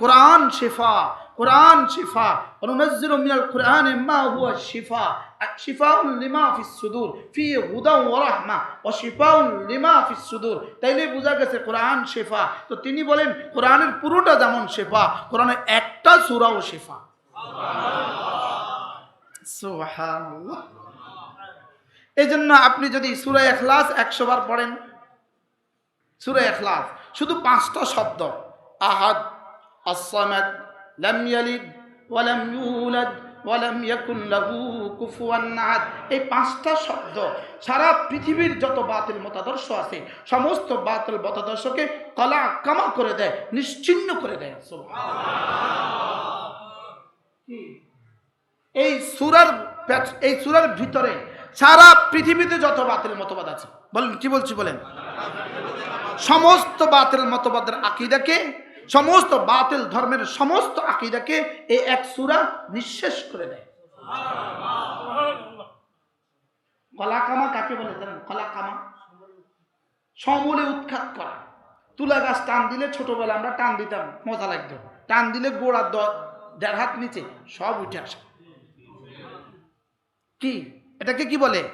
কোরআন শিফা কোরআন শিফা। অনুনজ্জিলু মিনাল কোরআন মা হুয়া শিফা। শিফাউন লিমা ফিস সুদূর, ফি হুদা ওয়া রাহমা ওয়া শিফাউন লিমা ফিস সুদূর। তাইলে বোঝা গেছে কোরআন শিফা। তো তিনি বলেন, কোরআনের পুরোটা যেমন শিফা, কোরআনের একটা সূরাও শিফা। সুবহানাল্লাহ। এই জন্য আপনি যদি সুরা এখলাস একশো বার পড়েন, সুরা এখলাস শুধু পাঁচটা শব্দ, আহাদ আসসামাদ লাম ইয়ালিদ ওয়ালাম ইউলাদ ওয়ালাম ইয়াকুন লাহু কুফুয়ান আহাদ এই পাঁচটা শব্দ সারা পৃথিবীর যত বাতিল মতাদর্শ আছে, সমস্ত বাতিল মতাদর্শকে কলা কামা করে দেয়, নিশ্চিন্ন করে দেয়? এই সুরার এই সুরার ভিতরে সারা পৃথিবীতে যত বাতিল মতবাদ আছে, বলেন, কি বলছি বলেন? সমস্ত বাতিল মতবাদের আকিদাকে সমস্ত বাতিল ধর্মের সমস্ত আকিদাকে এই এক সুরা নিঃশেষ করে দেয়। কলাকামা কাকে বলে জানেন? কলাকামা। সমূলে উৎখাত করা। তুলা গাছ টান দিলে ছোটবেলা আমরা টান দিতাম, মজা লাগতো। টান দিলে গোড়া দ- দেড় হাত নিচে সব উঠে আসে। কি? এটাকে কি বলে?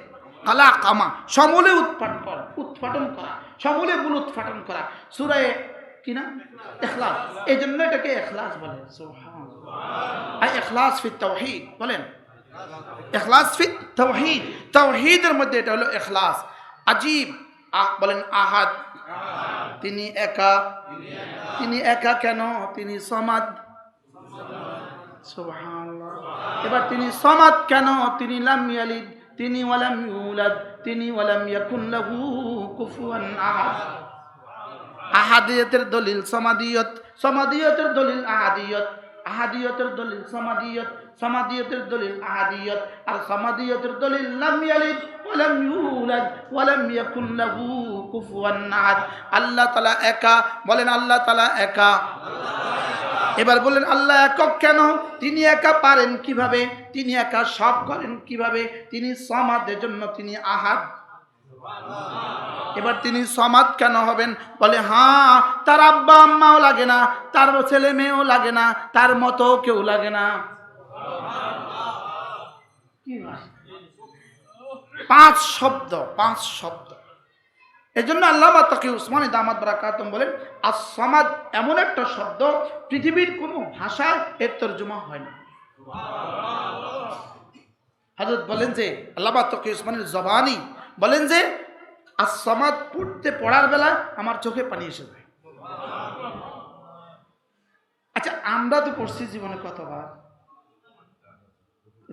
কালা কামা সমূলে উৎপাদন করা উৎপাদন করা। সমূলে মূল উৎপাদন করা। সুরায় কি না? এখলাস। এই জন্য এটাকে এখলাস বলে। আর এখলাস ফির তাওহীদ, বলেন। এখলাস ফির তাওহীদ। তাওহীদের মধ্যে এটা হলো এখলাস। আজীব বলেন আহাদ। তিনি একা। তিনি একা কেন? তিনি সমাদ। এবার তিনি সমাদ কেন? তিনি লাম ইয়ালিদ। তিনি ওয়ালাম ইউলাদ। তিনি ওয়ালাম ইয়াকুন লাহু কুফুয়ান আহাদ। আহাদিয়তের দলিল সমাদিয়ত, সমাদিয়তের দলিল আহাদিয়ত, আহাদিয়তের দলিল সমাদিয়ত, সমাদিয়তের দলিল আহাদিয়ত, আর সমাদিয়তের দলিল লাম ইয়ালিদ ওয়ালাম ইউলাদ ওয়ালাম ইয়াকুন লাহু কুফুয়ান আহাদ। আল্লাহ তাআলা একা, বলেন আল্লাহ তাআলা একা। এবার বললেন, আল্লাহ একক কেন? তিনি একা পারেন কীভাবে? তিনি একা সব করেন কীভাবে? তিনি সমাদের জন্য তিনি আহাদ। এবার তিনি সমাদ কেন হবেন? বলে হ্যাঁ তার আব্বা আম্মাও লাগে না, তার ছেলে মেয়েও লাগে না, তার মতো কেউ লাগে না। পাঁচ শব্দ পাঁচ শব্দ। এই জন্য আল্লাহ তাকে উসমানী দামাদ বারাকাতম বলেন আর সমাজ এমন একটা শব্দ, পৃথিবীর কোনো ভাষায় এর তর্জমা হয় না। হাজরত বলেন যে, আল্লাহ তাকে উসমানের জবানি বলেন যে আর সমাজ পড়তে পড়ার বেলা আমার চোখে পানি এসে যায়। আচ্ছা আমরা তো পড়ছি জীবনে কতবার?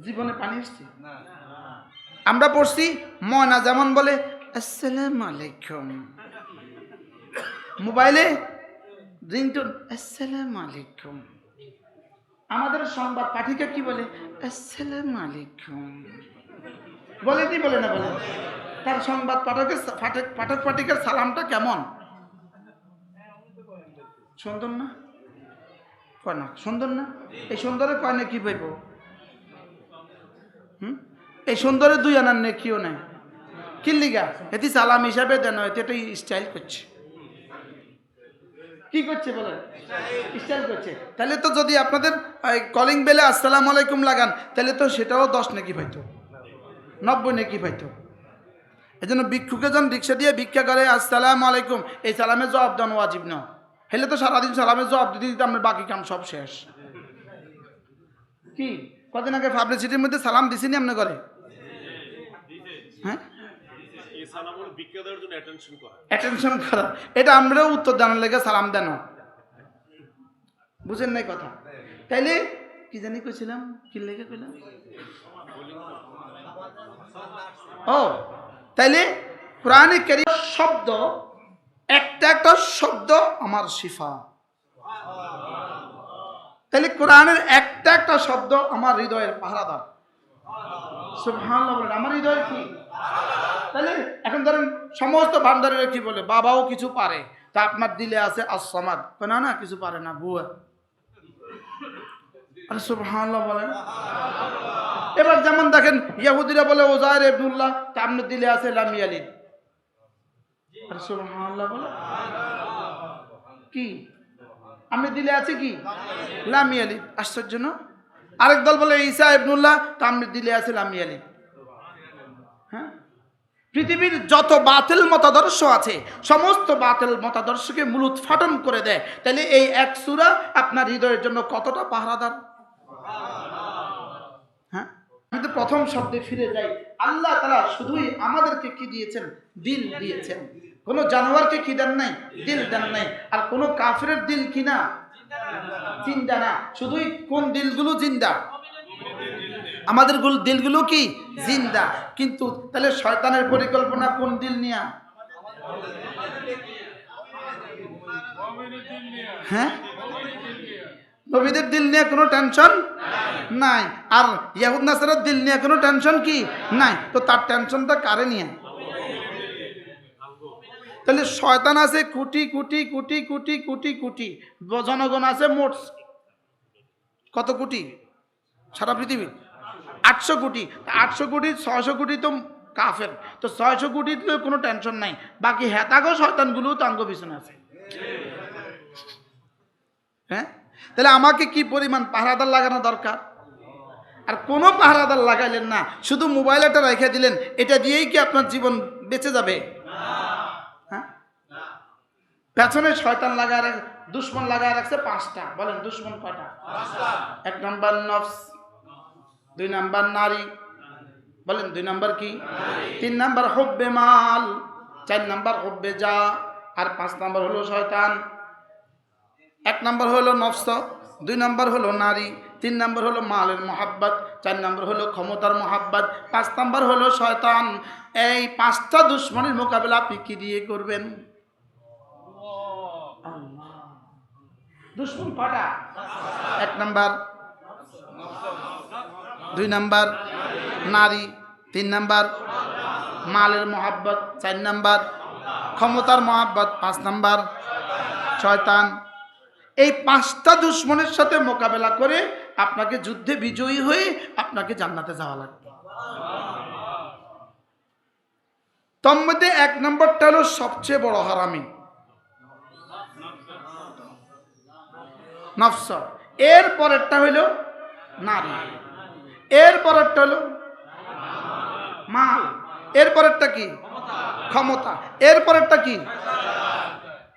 জীবনে পানি এসছে? আমরা পড়ছি ময়না যেমন বলে, আসসালামু আলাইকুম। মোবাইলে রিংটোন, আসসালামু আলাইকুম। আমাদের সংবাদ পাঠিকা কি বলে, আসসালামু আলাইকুম। বলে কি বলে না বলে? তার সংবাদ পাঠকের পাঠক পাঠক পাঠিকার সালামটা কেমন? সুন্দর না? কয় না, সুন্দর না? এই সুন্দরে কয় না কি পাইব? হুম? এই সুন্দরে দুই আনার নেকিও নেই? কিল্লিগা এটি সালাম হিসাবে দেন এতে এটা স্টাইল করছে। কি করছে বলে? স্টাইল করছে। তাহলে তো যদি আপনাদের কলিং বেলে আসসালামু আলাইকুম লাগান, তাহলে তো সেটাও দশ নাকি পাইতো। নব্বই নাকি পাইতো। এই জন্য ভিক্ষুকে যখন রিক্সা দিয়ে ভিক্ষা করে আসসালামু আলাইকুম এই সালামের জবাব দেন ওয়াজিব না। হেলে তো সারাদিন সালামের জবাব দিতে দিতে আপনার বাকি কাম সব শেষ। কি? কদিন আগে পাবলিসিটির মধ্যে সালাম দিছিনি আপনি করে? হ্যাঁ? এই সালাম হলো ভিক্ষা দেওয়ার জন্য অ্যাটেনশন করা। অ্যাটেনশন করা। এটা আমরাও উত্তর দেওয়ার লেগে সালাম দেন। বুঝেন নাই কথা? তাইলে কি জানি কইছিলাম? কি লেগে কইলাম? ও তাইলে কোরআনে কারীম শব্দ, একটা একটা শব্দ আমার শিফা। তাহলে কোরআনের একটা একটা শব্দ আমার হৃদয়ের পাহারাদার। বলেন, আমার হৃদয় কি? তাহলে এখন ধরেন সমস্ত ভান্ডারের কি বলে? বাবাও কিছু পারে। তা আপনার দিলে আছে আসমাদ না না, কিছু পারে না, বুয়া। আরে সুবহানাল্লাহ বলেন। এবার যেমন দেখেন, ইয়াহুদিরা বলে ওজায়ের ইবনুল্লাহ, তা দিলে আছে লামি আলী আরে সুবহানাল্লাহ বলে কি? আমি দিলে আছে কি? লামি আলিফ আশ্চর্য, না? আরেক দল বলে, ঈসা ইবনুল্লাহ, তো দিলে আছে লামি আলিফ হ্যাঁ? পৃথিবীর যত বাতিল মতাদর্শ আছে, সমস্ত বাতিল মতাদর্শকে মূল উৎফাটন করে দেয়। তাহলে এই এক সুরা আপনার হৃদয়ের জন্য কতটা পাহারাদার? হ্যাঁ আমি তো প্রথম শব্দে ফিরে যাই, আল্লাহ তালা শুধুই আমাদেরকে কি দিয়েছেন? দিল দিয়েছেন। কোনো জানোয়ারকে কি দেন নাই? দিল দেন নাই। আর কোনো কাফের দিল কি না? জিন্দা না। শুধুই কোন দিলগুলো জিন্দা? আমাদের গুল- দিলগুলো কি? জিন্দা। কিন্তু তাহলে শয়তানের পরিকল্পনা কোন দিল নিয়া? হ্যাঁ? নবীদের দিল নিয়ে কোনো টেনশন? নাই। আর ইয়াহুদ নাসারের দিল নিয়ে কোনো টেনশন কি? নাই। তো তার টেনশনটা কারে নিয়ে? তাহলে শয়তান আছে কোটি কোটি কোটি কোটি কোটি কোটি। জনগণ আছে মোট কত কোটি? সারা পৃথিবী আটশো কোটি। আটশো কোটি, ছয়শো কোটি তো কাফের। তো ছয়শো কোটি তো কোনো টেনশন নাই। বাকি হেতাগো শয়তানগুলো তো আঙ্গ পিছনে আছে। হ্যাঁ? তাহলে আমাকে কি পরিমাণ পাহারাদার লাগানো দরকার? আর কোনো পাহারাদার লাগাইলেন না শুধু মোবাইল একটা রেখে দিলেন এটা দিয়েই কি আপনার জীবন বেঁচে যাবে? হ্যাঁ? পেছনে শয়তান লাগায় রাখ দুশ্মন লাগায় রাখছে পাঁচটা বলেন দুশ্মন কয়টা? এক নম্বর নফস দুই নাম্বার নারী বলেন দুই নাম্বার কি? তিন নাম্বার হব্বে মাল চার নাম্বার হব্বে যা আর পাঁচ নাম্বার হলো শয়তান। এক নম্বর হলো নফস, দুই নম্বর হলো নারী, তিন নম্বর হলো মালের মহাব্বত, চার নম্বর হলো ক্ষমতার মহাব্বত, পাঁচ নাম্বার হলো শয়তান। এই পাঁচটা দুশ্মনের মোকাবেলা আপনি কি দিয়ে করবেন। দুশ্মন কটা এক নাম্বার। দুই নাম্বার। নারী, তিন নাম্বার। মালের মহাব্বত, চার নাম্বার। ক্ষমতার মহাব্বত, পাঁচ নাম্বার। শয়তান এই পাঁচটা দুশ্মনের সাথে মোকাবেলা করে আপনাকে যুদ্ধে বিজয়ী হয়ে আপনাকে জান্নাতে যাওয়া লাগবে। তোর মধ্যে এক নম্বরটা হলো সবচেয়ে বড় হারামি। এর পরেরটা হইল নারী। এর পরেরটা হলো মাল। এর পরেরটা কি? ক্ষমতা। এর পরেরটা কি ইন্না কাইদা শাইতানে কানা দাঈফা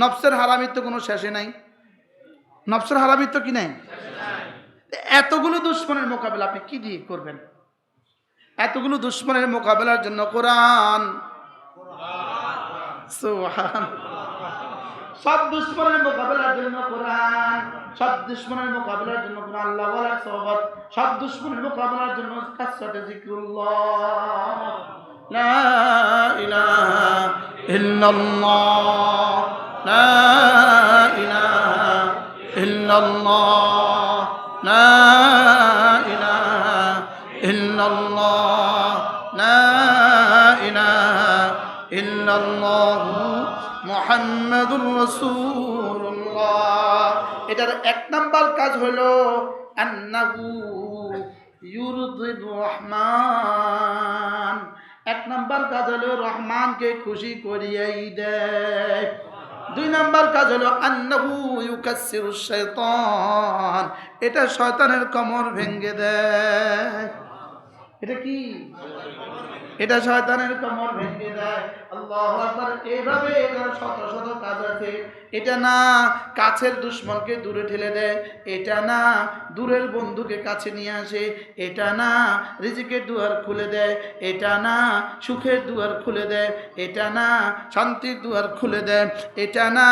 নফসের হারামির তো কোনো শেষে নাই। নফসের হারামির তো কি নাই? এতগুলো দুশ্মনের মোকাবেলা আপনি কি দিয়ে করবেন? এতগুলো দুশ্মনের মোকাবেলার জন্য কোরআন। সব দুশ্মনের মোকাবেলার জন্য কোরআন, সব দুশ্মনের মোকাবেলার জন্য কোরআন, আল্লাহ সব দুশ্মনের মোকাবেলার জন্য লা ইলাহা ইল্লাল্লাহ, লা ইলাহা ইল্লাল্লাহ, লা ইলাহা ইল্লাল্লাহ, লা ইলাহা ইল্লাল্লাহ মুহাম্মাদুর রাসূলুল্লাহ। এটার এক নাম্বার কাজ হলো আন্নাহু ইউরদির রহমান। এক নম্বর কাজ হলো রহমানকে খুশি করিয়াই দেয়। দুই নম্বর কাজ হলো শাইতান, এটা শয়তানের কমর ভেঙ্গে দেয়। এটা কি? এটা শয়তানের কমর ভেঙে দেয়। আল্লাহ আকবার এইভাবে এটার শত শত কাজ আছে। এটা না কাছের দুশ্মনকে দূরে ঠেলে দেয়, এটা না দূরের বন্ধুকে কাছে নিয়ে আসে, এটা না রিজিকের দুয়ার খুলে দেয়, এটা না সুখের দুয়ার খুলে দেয়, এটা না শান্তির দুয়ার খুলে দেয়, এটা না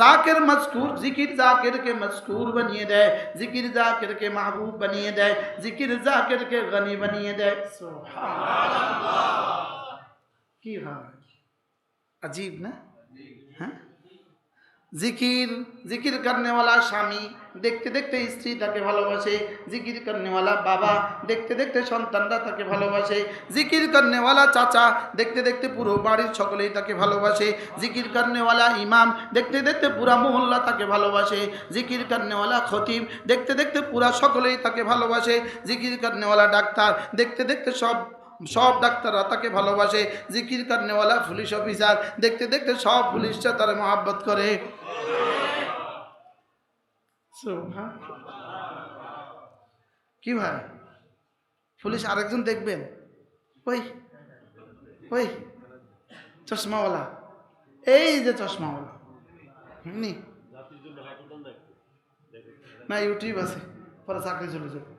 জাকের মজকুর, জিকির জাকেরকে মজকুর বানিয়ে দেয়, জিকির জাকেরকে মাহবুব বানিয়ে দেয়, জিকির জাকেরকে গনি বানিয়ে দেয়। সুবহানাল্লাহ। কি হয় আজীব না? হ্যাঁ? জিকির জিকির করনেওয়ালা স্বামী, দেখতে দেখতে স্ত্রী তাকে ভালোবাসে। জিকির করনেওয়ালা বাবা, দেখতে দেখতে সন্তানরা তাকে ভালোবাসে। জিকির করনেওয়ালা চাচা, দেখতে দেখতে পুরো বাড়ির সকলেই তাকে ভালোবাসে। জিকির করনেওয়ালা ইমাম, দেখতে দেখতে পুরা মহল্লা তাকে ভালোবাসে। জিকির করনেওয়ালা খতিব, দেখতে দেখতে পুরা সকলেই তাকে ভালোবাসে। জিকির করনেওয়ালা ডাক্তার, দেখতে দেখতে সব সব ডাক্তাররা তাকে ভালোবাসে, জিকির করনেওয়ালা পুলিশ অফিসার। দেখতে দেখতে সব পুলিশরা তারা মহাব্বত করে। কি ভাই? পুলিশ আরেকজন দেখবেন? ওই ওই, চশমাওয়ালা। এই যে চশমাওয়ালা। হুমনি। না, ইউটিউব আছে। পরে চাকরি চলে যাবে।